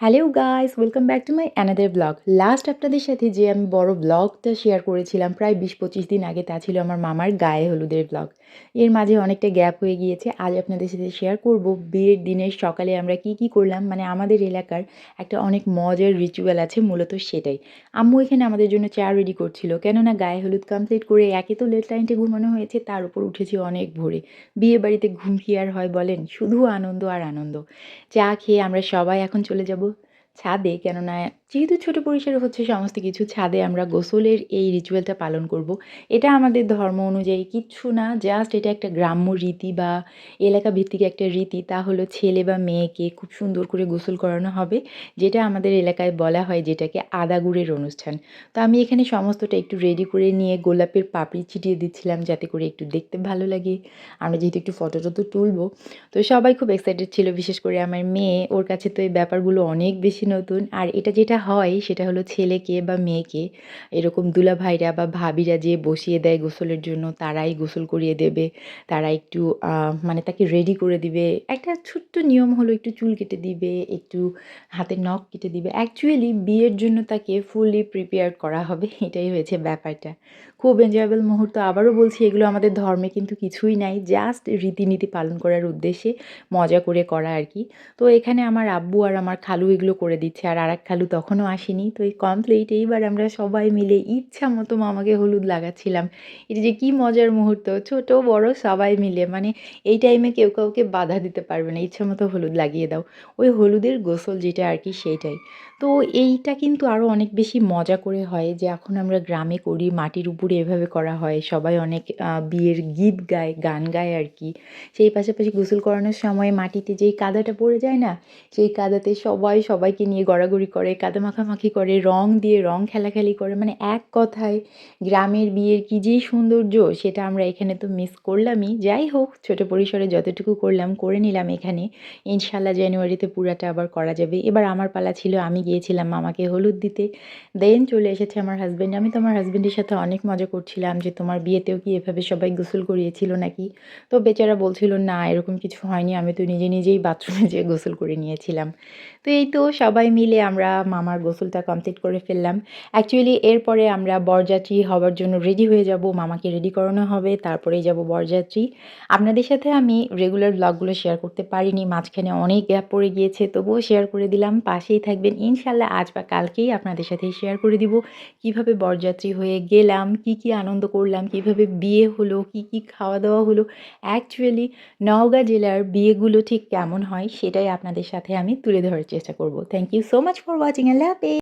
Hello guys welcome back to my another blog last আপনাদের সাথে যে আমি বড় ব্লগটা শেয়ার করেছিলাম, প্রায় বিশ পঁচিশ দিন আগে, তা ছিল আমার মামার গায়ে হলুদের ব্লগ এর মাঝে অনেকটা গ্যাপ হয়ে গিয়েছে। আজ আপনাদের সাথে শেয়ার করব বিয়ের দিনের সকালে আমরা কি কি করলাম। মানে আমাদের এলাকার একটা অনেক মজার রিচুয়াল আছে, মূলত সেটাই। আম্মু এখানে আমাদের জন্য চা রেডি করছিল। কেননা গায়ে হলুদ কমপ্লিট করে একে তো লেট লাইনটে ঘুমানো হয়েছে, তার উপর উঠেছি অনেক ভোরে। বিয়ে বাড়িতে ঘুম কি আর হয় বলেন? শুধু আনন্দ আর আনন্দ। চা খেয়ে আমরা সবাই এখন চলে যাব ছাদে কেননা যেহেতু ছোটো পরিসরে হচ্ছে সমস্ত কিছু ছাদে আমরা গোসলের এই রিচুয়ালটা পালন করব, এটা আমাদের ধর্ম অনুযায়ী কিচ্ছু না জাস্ট এটা একটা গ্রাম্য রীতি বা এলাকা ভিত্তিক একটা রীতি, তা হলো ছেলে বা মেয়েকে খুব সুন্দর করে গোসল করানো হবে, যেটা আমাদের এলাকায় বলা হয় যেটাকে আদা গুড়ের অনুষ্ঠান। তো আমি এখানে সমস্তটা একটু রেডি করে নিয়ে গোলাপের পাপড়ি ছিটিয়ে দিচ্ছিলাম যাতে করে একটু দেখতে ভালো লাগে। আমরা যেহেতু একটু ফটো টটো তুলবো, তো সবাই খুব এক্সাইটেড ছিল, বিশেষ করে আমার মেয়ে। ওর কাছে তো এই ব্যাপারগুলো অনেক বেশি নতুন। আর এটা যেটা হয় সেটা হলো ছেলেকে বা মেয়েকে, এরকম দুলা ভাইরা বা ভাবিরা যে বসিয়ে দেয় গোসলের জন্য, তারাই গোসল করিয়ে দেবে, তারা একটু মানে তাকে রেডি করে দিবে। একটা ছোট্ট নিয়ম হলো একটু চুল কেটে দিবে, একটু হাতের নখ কেটে দিবে। অ্যাকচুয়ালি বিয়ের জন্য তাকে ফুললি প্রিপেয়ার করা হবে, এটাই হয়েছে ব্যাপারটা। খুব এনজয়েবল মুহূর্ত। আবারও বলছি, এগুলো আমাদের ধর্মে কিন্তু কিছুই নাই জাস্ট রীতিনীতি পালন করার উদ্দেশ্যে মজা করে করা আর কি। তো এখানে আমার আব্বু আর আমার খালু এগুলো করে দিচ্ছে, আর আর এক খালু তখনও আসেনি। তো এই কমপ্লিট এইবার আমরা সবাই মিলে ইচ্ছা মতো মামাকে হলুদ লাগাচ্ছিলাম। এটা যে কী মজার মুহূর্ত, ছোট, বড়, সবাই মিলে। মানে এই টাইমে কেউ কাউকে বাধা দিতে পারবে না। ইচ্ছা মতো হলুদ লাগিয়ে দাও। ওই হলুদের গোসল যেটা আর কি সেইটাই। তো এইটা কিন্তু আরও অনেক বেশি মজা করে হয় যে এখন আমরা গ্রামে করি, মাটির উপরে এভাবে করা হয়। সবাই অনেক বিয়ের গীত গায়, গান গায় আর কি। সেই পাশাপাশি গোসল করানোর সময় মাটিতে যেই কাদাটা পড়ে যায় না, সেই কাদাতে সবাই সবাইকে নিয়ে গড়াগড়ি করে। কাদা মাখামাখি করে, রং দিয়ে রং খেলাখেলি করে মানে এক কথায় গ্রামের বিয়ের কী যেই সৌন্দর্য সেটা আমরা এখানে তো মিস করলামই। যাই হোক, ছোটো পরিসরে যতটুকু করলাম, করে নিলাম এখানে। ইনশাল্লাহ জানুয়ারিতে পুরাটা আবার করা যাবে। এবার আমার পালা ছিল, আমি গিয়েছিলাম মামাকে হলুদ দিতে। দেন চলে এসেছে আমার হাজব্যান্ড আমি তো আমার হাজব্যান্ডের সাথে অনেক মজা করছিলাম যে তোমার বিয়েতেও কি এভাবে সবাই গোসল করিয়েছিল নাকি? তো বেচারা বলছিল, না, এরকম কিছু হয়নি। আমি তো নিজে নিজেই বাথরুমে যেয়ে গোসল করে নিয়েছিলাম। তো এই তো সবাই মিলে আমরা মামার গোসলটা কমপ্লিট করে ফেললাম। অ্যাকচুয়ালি এরপরে আমরা বরযাত্রী হওয়ার জন্য রেডি হয়ে যাব। মামাকে রেডি করানো হবে, তারপরেই যাব বরযাত্রী। আপনাদের সাথে আমি রেগুলার ব্লগগুলো শেয়ার করতে পারিনি, মাঝখানে অনেক গ্যাপ পড়ে গিয়েছে, তবুও শেয়ার করে দিলাম। পাশেই থাকবেন, ইনশাল্লাহ আজ বা কালকেই আপনাদের সাথে শেয়ার করে দিব। কীভাবে বরযাত্রী হয়ে গেলাম, কি কি আনন্দ করলাম, কীভাবে বিয়ে হলো, কি কি খাওয়া দাওয়া হলো। অ্যাকচুয়ালি নওগাঁ জেলার বিয়েগুলো ঠিক কেমন হয়, সেটাই আপনাদের সাথে আমি তুলে ধরার চেষ্টা করব। Thank you so much for watching আল্লাহ হাফেজ